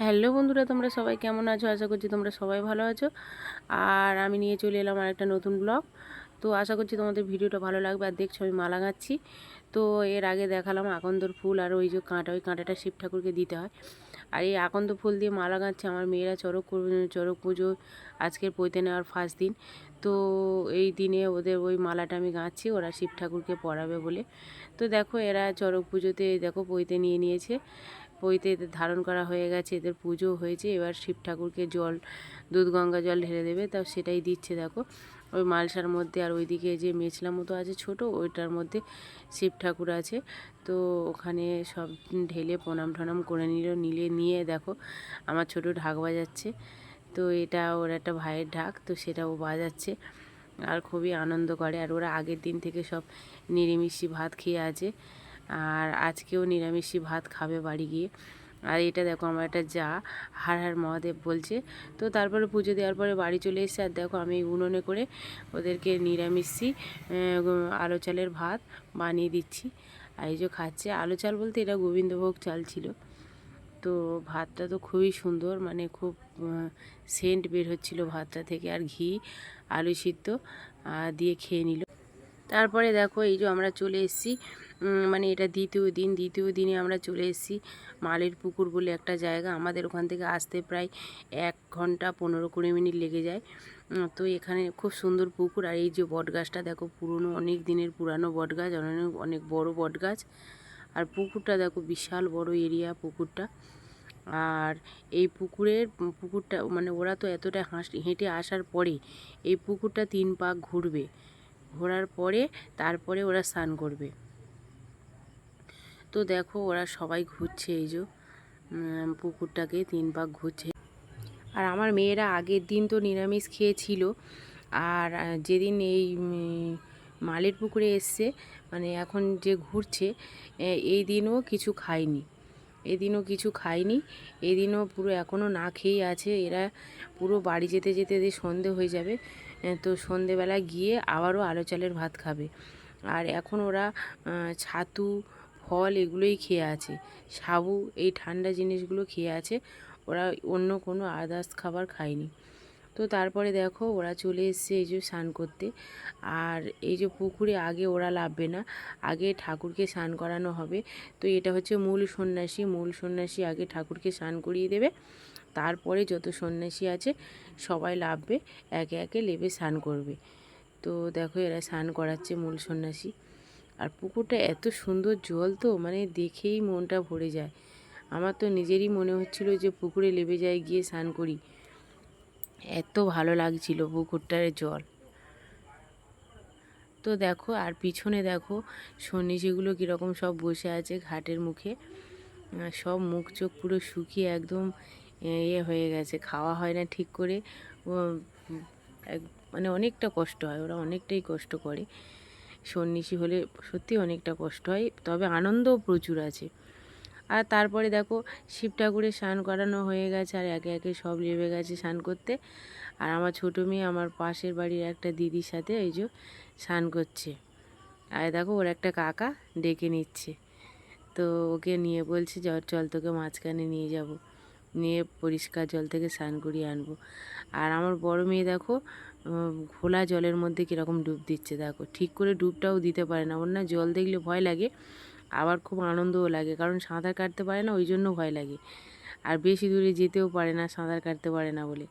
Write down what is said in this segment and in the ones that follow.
Hello বন্ধুরা, তোমরা সবাই কেমন আছো? আশা করছি তোমরা সবাই ভালো আছো। আর আমি নিয়ে চলে এলাম আর একটা নতুন ব্লগ। তো আশা করছি তোমাদের ভিডিওটা ভালো লাগবে। আর দেখছ, আমি মালা গাচ্ছি। তো এর আগে দেখালাম আকন্দর ফুল আর ওই যে কাঁটা, ওই কাঁটাটা শিব ঠাকুরকে দিতে হয়। আর এই আকন্দ ফুল দিয়ে মালা গাচ্ছে। আমার মেয়েরা চড়ক চড়ক পুজো আজকের পৈতে নেওয়ার ফার্স্ট দিন। তো এই দিনে ওদের ওই মালাটা আমি গাঁচ্ছি। ওরা শিব ঠাকুরকে পরাবে বলে। তো দেখো, এরা চড়ক পুজোতে দেখো পৈতে নিয়ে নিয়েছে। পইতে এদের ধারণ করা হয়ে গেছে, এদের পুজো হয়েছে। এবার শিব ঠাকুরকে জল, দুধ, গঙ্গা জল ঢেলে দেবে, তা সেটাই দিচ্ছে, দেখো। ওই মালসার মধ্যে আর ওইদিকে যে মেছলা মতো আছে ছোট, ওইটার মধ্যে শিব ঠাকুর আছে। তো ওখানে সব ঢেলে প্রণাম টনাম করে নিল, নিলে নিয়ে দেখো, আমার ছোট ঢাক বাজাচ্ছে। তো এটা ওর একটা ভাইয়ের ঢাক, তো সেটা ও বাজাচ্ছে আর খুবই আনন্দ করে। আর ওরা আগের দিন থেকে সব নিরামিষি ভাত খেয়ে আছে। আর আজকেও নিরামিষি ভাত খাবে বাড়ি গিয়ে। আর এটা দেখো, আমার একটা যা, হার হার মহাদেব বলছে। তো তারপরে পুজো দেওয়ার পরে বাড়ি চলে এসেছে। আর দেখো, আমি উনুনে করে ওদেরকে নিরামিষি আলো চালের ভাত বানিয়ে দিচ্ছি। আর এই যে খাচ্ছে, আলো চাল বলতে এটা গোবিন্দভোগ চাল ছিল। তো ভাতটা তো খুবই সুন্দর মানে খুব সেন্ট বের হচ্ছিল ভাতটা থেকে। আর ঘি, আলু সিদ্ধ দিয়ে খেয়ে নিল। তারপরে দেখো, এই যে আমরা চলে এসেছি মানে এটা দ্বিতীয় দিন, দ্বিতীয় দিনে আমরা চলে এসেছি মালের পুকুর বলে একটা জায়গা। আমাদের ওখান থেকে আসতে প্রায় এক ঘণ্টা পনেরো কুড়ি মিনিট লেগে যায়। তো এখানে খুব সুন্দর পুকুর। আর এই যে বট গাছটা দেখো পুরনো, অনেক দিনের পুরানো বট গাছ অনেক অনেক বড় বট গাছ আর পুকুরটা দেখো, বিশাল বড় এরিয়া পুকুরটা। আর এই পুকুরের, পুকুরটা মানে ওরা তো এতটা হাঁস, হেঁটে আসার পরে এই পুকুরটা তিন পাক ঘুরবে। ঘোরার পরে তারপরে ওরা স্নান করবে। তো দেখো ওরা সবাই ঘুরছে এই যে পুকুরটাকে তিন পাক ঘুরছে। আর আমার মেয়েরা আগের দিন তো নিরামিষ খেয়েছিল, আর যেদিন এই মালের পুকুরে এসছে মানে এখন যে ঘুরছে এই দিনও কিছু খায়নি। এদিনও কিছু খায়নি এদিনও পুরো এখনও না খেয়েই আছে, এরা পুরো বাড়ি যেতে যেতে যে সন্ধে হয়ে যাবে তো সন্ধেবেলা গিয়ে আবারও আলো চালের ভাত খাবে। আর এখন ওরা ছাতু ফল এগুলোই খেয়ে আছে। সাবু, এই ঠান্ডা জিনিসগুলো খেয়ে আছে। ওরা অন্য কোনো আদার্স খাবার খায়নি। তো তারপরে দেখো ওরা চলে এসছে এই যে স্নান করতে। আর এই যে পুকুরে আগে ওরা লাভবে না, আগে ঠাকুরকে স্নান করানো হবে। তো এটা হচ্ছে মূল সন্ন্যাসী। মূল সন্ন্যাসী আগে ঠাকুরকে স্নান করিয়ে দেবে। তারপরে যত সন্ন্যাসী আছে, সবাই লাভবে, একে একে লেবে স্নান করবে। তো দেখো এরা স্নান করাচ্ছে মূল সন্ন্যাসী। আর পুকুরটা এত সুন্দর জল তো মানে দেখেই মনটা ভরে যায়। আমার তো নিজেরই মনে হচ্ছিল যে পুকুরে লেবে যায় গিয়ে স্নান করি। এত ভালো লাগছিল পুকুরটার জল। তো দেখো, আর পিছনে দেখো সন্ন্যাসীগুলো কীরকম সব বসে আছে ঘাটের মুখে। সব মুখ চোখ পুরো শুকিয়ে একদম ইয়ে হয়ে গেছে, খাওয়া হয় না ঠিক করে। মানে অনেকটা কষ্ট হয়, ওরা অনেকটাই কষ্ট করে। সন্ন্যাসী হলে সত্যি অনেকটা কষ্ট হয়, তবে আনন্দও প্রচুর আছে। আর তারপরে দেখো, শিব ঠাকুরের স্নান করানো হয়ে গেছে, আর একে একে সব লেবে গেছে স্নান করতে। আর আমার ছোটো মেয়ে আমার পাশের বাড়ির একটা দিদির সাথে এই যে স্নান করছে। আর দেখো, ওর একটা কাকা ডেকে নিচ্ছে। তো ওকে নিয়ে বলছে চল তোকে মাঝখানে নিয়ে যাব। নিয়ে পরিষ্কার জল থেকে স্নান করিয়ে আনব। আর আমার বড় মেয়ে দেখো খোলা জলের মধ্যে কীরকম ডুব দিচ্ছে দেখো। ঠিক করে ডুবটাও দিতে পারে না, ওর না জল দেখলে ভয় লাগে, আবার খুব আনন্দও লাগে, কারণ সাঁতার কাটতে পারে না, ওই জন্য ভয় লাগে। আর বেশি দূরে যেতেও পারে না, সাঁতার কাটতে পারে না বলে।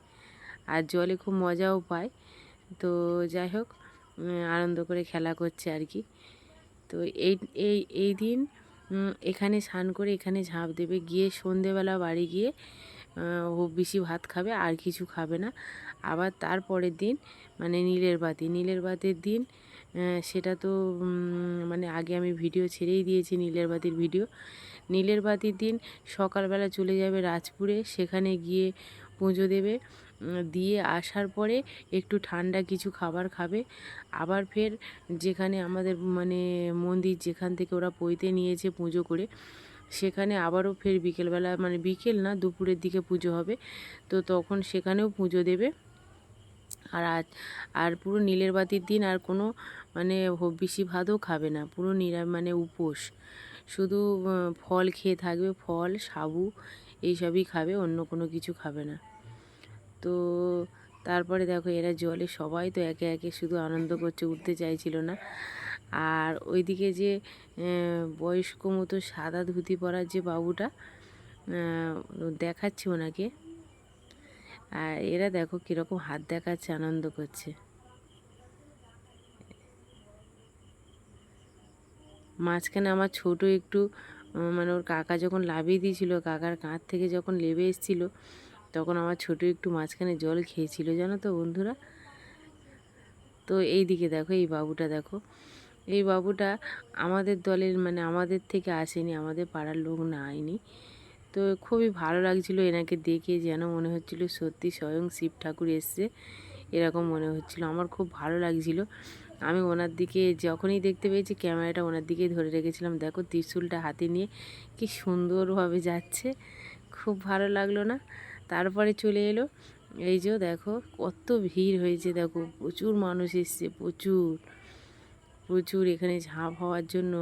আর জলে খুব মজাও পায়। তো যাই হোক আনন্দ করে খেলা করছে আর কি। তো এই এই এই দিন এখানে স্নান করে এখানে ঝাঁপ দেবে। গিয়ে সন্ধেবেলা বাড়ি গিয়ে ও বেশি ভাত খাবে, আর কিছু খাবে না। আবার তারপরের দিন মানে নীলের বাতি। নীলের বাতির দিন সেটা তো মানে আগে আমি ভিডিও ছেড়েই দিয়েছি নীলের বাতির ভিডিও। নীলের বাতির দিন সকালবেলা চলে যাবে রাজপুরে। সেখানে গিয়ে পুজো দেবে। দিয়ে আসার পরে একটু ঠান্ডা কিছু খাবার খাবে। আবার ফের যেখানে আমাদের মানে মন্দির যেখান থেকে ওরা পইতে নিয়েছে পুজো করে, সেখানে আবারও ফের বিকেলবেলা মানে বিকেল না, দুপুরের দিকে পুজো হবে। তো তখন সেখানেও পুজো দেবে। আর আজ, আর পুরো নীলের বাতির দিন আর কোনো মানে হব্বিসি ভাতও খাবে না। পুরো নিরা মানে উপোস। শুধু ফল খেয়ে থাকবে, ফল, সাবু, এইসবই খাবে, অন্য কোনো কিছু খাবে না। তো তারপরে দেখো এরা জলে সবাই তো একে একে শুধু আনন্দ করছে, উঠতে চাইছিল না। আর ওইদিকে যে বয়স্ক মতো সাদা ধুতি পরার যে বাবুটা দেখাচ্ছে ওনাকে। আর এরা দেখো কীরকম হাত দেখাচ্ছে, আনন্দ করছে। মাঝখানে আমার ছোট একটু মানে ওর কাকা যখন লাভিয়ে দিয়েছিল, কাকার কাঁধ থেকে যখন লেবে এসেছিল তখন আমার ছোট একটু মাঝখানে জল খেয়েছিল, জানো তো বন্ধুরা? তো এই দিকে দেখো, এই বাবুটা দেখো। এই বাবুটা আমাদের দলের মানে আমাদের থেকে আসেনি, আমাদের পাড়ার লোক না আয়নি তো খুবই ভালো লাগছিল এনাকে দেখে, যেন মনে হচ্ছিল সত্যি স্বয়ং শিব ঠাকুর এসছে, এরকম মনে হচ্ছিল। আমার খুব ভালো লাগছিল। আমি ওনার দিকে যখনই দেখতে পেয়েছি, ক্যামেরাটা ওনার দিকেই ধরে রেখেছিলাম। দেখো ত্রিশূলটা হাতে নিয়ে কি সুন্দরভাবে যাচ্ছে, খুব ভালো লাগল না? তারপরে চলে এলো। এই যে দেখো, কত ভিড় হয়েছে দেখো, প্রচুর মানুষ এসছে, প্রচুর। প্রচুর এখানে ঝাঁপ হওয়ার জন্য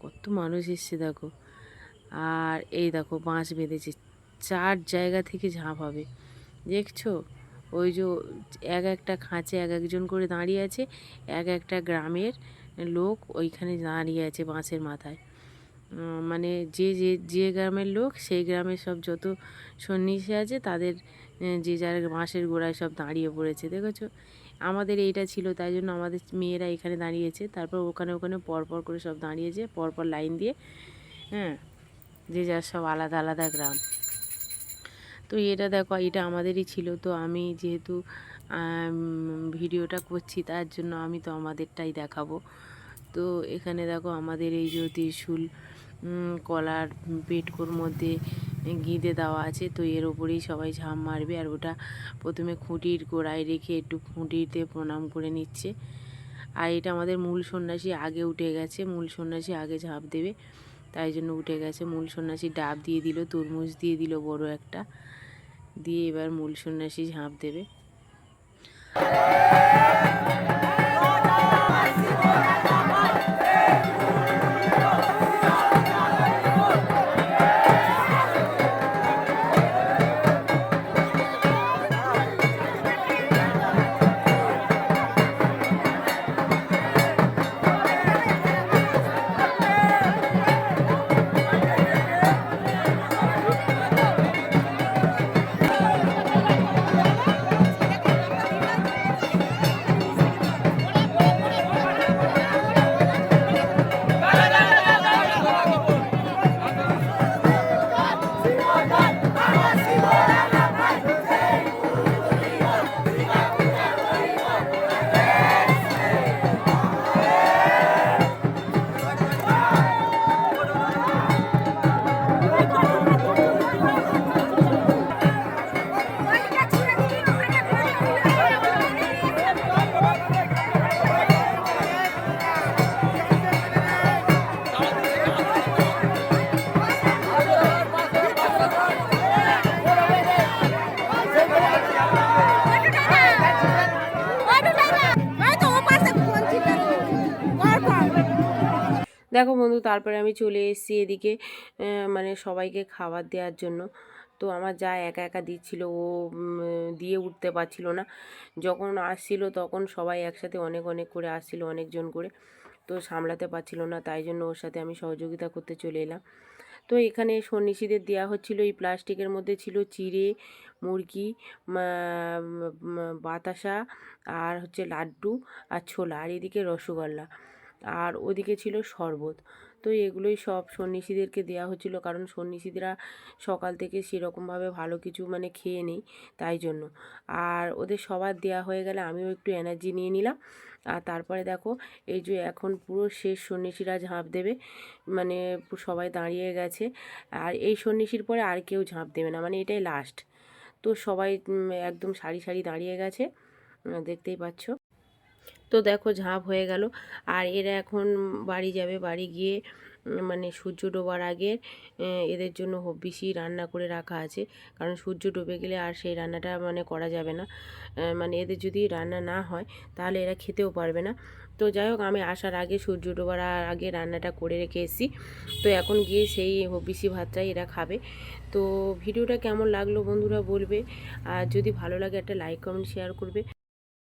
কত মানুষ এসছে দেখো। আর এই দেখো, বাঁশ বেঁধেছে, চার জায়গা থেকে ঝাঁপ হবে। দেখছ? ওই যে এক একটা খাঁচে এক একজন করে দাঁড়িয়ে আছে, এক একটা গ্রামের লোক ওইখানে দাঁড়িয়ে আছে বাঁশের মাথায়। মানে যে যে যে গ্রামের লোক, সেই গ্রামের সব যত সন্ন্যাসী আছে, তাদের যে যার বাঁশের গোড়ায় সব দাঁড়িয়ে পড়েছে, দেখেছ? আমাদের এইটা ছিল, তাই জন্য আমাদের মেয়েরা এখানে দাঁড়িয়েছে। তারপর ওখানে ওখানে পরপর করে সব দাঁড়িয়েছে পরপর লাইন দিয়ে হ্যাঁ যে যার সব আলাদা আলাদা গ্রাম। তো এটা দেখো, এটা আমাদেরই ছিল। তো আমি যেহেতু ভিডিওটা করছি, তার জন্য আমি তো আমাদেরটাই দেখাবো। তো এখানে দেখো আমাদের এই যে ত্রিশূল কলার পেটকোর মধ্যে গিঁদে দেওয়া আছে, তো এর ওপরেই সবাই ঝাঁপ মারবে আর ওটা প্রথমে খুঁটির গোড়ায় রেখে একটু খুঁটিতে প্রণাম করে নিচ্ছে। আর এটা আমাদের মূল সন্ন্যাসী আগে উঠে গেছে, মূল সন্ন্যাসী আগে ঝাঁপ দেবে, তাই জন্য উঠে গেছে। মূল সন্ন্যাসী ডাব দিয়ে দিল, তরমুজ দিয়ে দিল বড় একটা, দিয়ে এবার মূল সন্ন্যাসী ঝাঁপ দেবে। দেখো বন্ধু, তারপরে আমি চলে এসেছি এদিকে মানে সবাইকে খাবার দেওয়ার জন্য। তো আমার যা একা একা দিচ্ছিল, ও দিয়ে উঠতে পারছিল না। যখন আসছিল তখন সবাই একসাথে অনেক অনেক করে আসছিল, অনেকজন করে। তো সামলাতে পারছিল না, তাই জন্য ওর সাথে আমি সহযোগিতা করতে চলে এলাম। তো এখানে সন্ন্যাসীদের দেওয়া হচ্ছিল, এই প্লাস্টিকের মধ্যে ছিল চিড়ে, মুরগি বাতাসা, আর হচ্ছে লাড্ডু আর ছোলা, আর এদিকে রসগোল্লা। আর ওদিকে ছিল শরবত। তো এগুলোই সব সন্ন্যাসীদেরকে দেওয়া হচ্ছিল কারণ সন্ন্যাসীরা সকাল থেকে সেরকমভাবে ভালো কিছু মানে খেয়ে নেই তাই জন্য। আর ওদের সবার দেওয়া হয়ে গেলে আমিও একটু এনার্জি নিয়ে নিলাম। আর তারপরে দেখো, এই যে এখন পুরো শেষ সন্ন্যাসীরা ঝাঁপ দেবে মানে সবাই দাঁড়িয়ে গেছে। আর এই সন্ন্যাসীর পরে আর কেউ ঝাঁপ দেবে না মানে এটাই লাস্ট তো সবাই একদম সারি সারি দাঁড়িয়ে গেছে দেখতেই পাচ্ছ। তো দেখো ঝাঁপ হয়ে গেল। আর এরা এখন বাড়ি যাবে, বাড়ি গিয়ে মানে সূর্য ডোবার আগে এদের জন্য বেশি রান্না করে রাখা আছে। কারণ সূর্য ডুবে গেলে আর সেই রান্নাটা মানে করা যাবে না। মানে এদের যদি রান্না না হয়, তাহলে এরা খেতেও পারবে না। তো যাই হোক, আমি আসার আগে সূর্য ডোবার আগে রান্নাটা করে রেখে এসেছি। তো এখন গিয়ে সেই হবিসি ভাতটাই এরা খাবে। তো ভিডিওটা কেমন লাগল বন্ধুরা বলবে। আর যদি ভালো লাগে একটা লাইক কমেন্ট শেয়ার করবে।